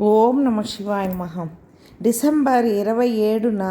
ఓం నమ శివాయ మహం డిసెంబర్ ఇరవై ఏడున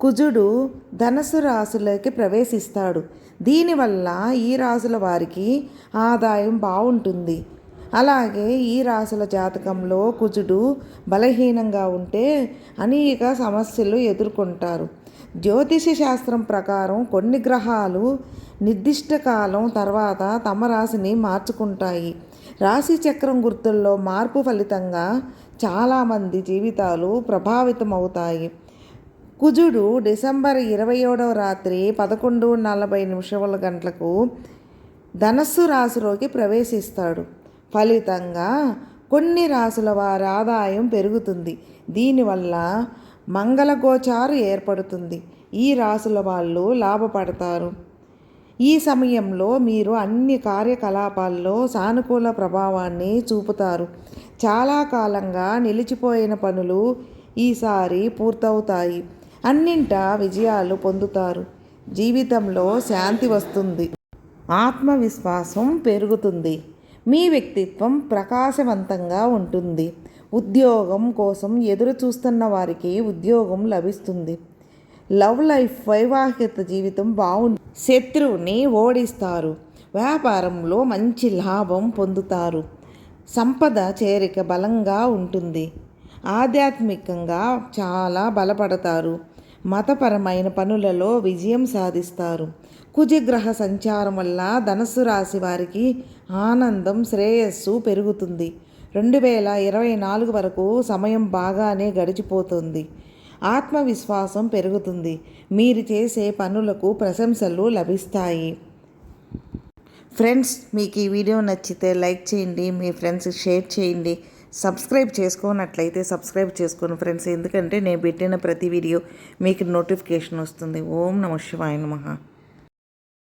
కుజుడు ధనసు రాశులకి ప్రవేశిస్తాడు. దీనివల్ల ఈ రాశుల వారికి ఆదాయం బాగుంటుంది. అలాగే ఈ రాశుల జాతకంలో కుజుడు బలహీనంగా ఉంటే అనేక సమస్యలు ఎదుర్కొంటారు. జ్యోతిష శాస్త్రం ప్రకారం కొన్ని గ్రహాలు నిర్దిష్ట కాలం తర్వాత తమ రాశిని మార్చుకుంటాయి. రాశి చక్రం గుర్తుల్లో మార్పు ఫలితంగా చాలామంది జీవితాలు ప్రభావితమవుతాయి. కుజుడు డిసెంబర్ ఇరవై ఏడవ రాత్రి పదకొండు నలభై నిమిషముల గంటలకు ధనస్సు రాశిలోకి ప్రవేశిస్తాడు. ఫలితంగా కొన్ని రాసుల వారి ఆదాయం పెరుగుతుంది. దీనివల్ల మంగళగోచారు ఏర్పడుతుంది. ఈ రాసుల వాళ్ళు లాభపడతారు. ఈ సమయంలో మీరు అన్ని కార్యకలాపాల్లో సానుకూల ప్రభావాన్ని చూపుతారు. చాలా కాలంగా నిలిచిపోయిన పనులు ఈసారి పూర్తవుతాయి. అన్నింటా విజయాలు పొందుతారు. జీవితంలో శాంతి వస్తుంది. ఆత్మవిశ్వాసం పెరుగుతుంది. మీ వ్యక్తిత్వం ప్రకాశవంతంగా ఉంటుంది. ఉద్యోగం కోసం ఎదురు చూస్తున్న వారికి ఉద్యోగం లభిస్తుంది. లవ్ లైఫ్ వైవాహిక జీవితం బాగుంది శత్రువుని ఓడిస్తారు. వ్యాపారంలో మంచి లాభం పొందుతారు. సంపద చేరిక బలంగా ఉంటుంది. ఆధ్యాత్మికంగా చాలా బలపడతారు. మతపరమైన పనులలో విజయం సాధిస్తారు. కుజగ్రహ సంచారం వల్ల ధనస్సు రాశి వారికి ఆనందం శ్రేయస్సు పెరుగుతుంది. రెండు వేల ఇరవై నాలుగు వరకు సమయం బాగానే గడిచిపోతుంది. ఆత్మవిశ్వాసం పెరుగుతుంది. మీరు చేసే పనులకు ప్రశంసలు లభిస్తాయి. ఫ్రెండ్స్ మీకు ఈ వీడియో నచ్చితే లైక్ చేయండి మీ ఫ్రెండ్స్కి షేర్ చేయండి. సబ్స్క్రైబ్ చేసుకోనట్లయితే సబ్స్క్రైబ్ చేసుకోండి ఫ్రెండ్స్. ఎందుకంటే నేను పెట్టిన ప్రతి వీడియో మీకు నోటిఫికేషన్ వస్తుంది. ఓం నమ శివాయ నమః.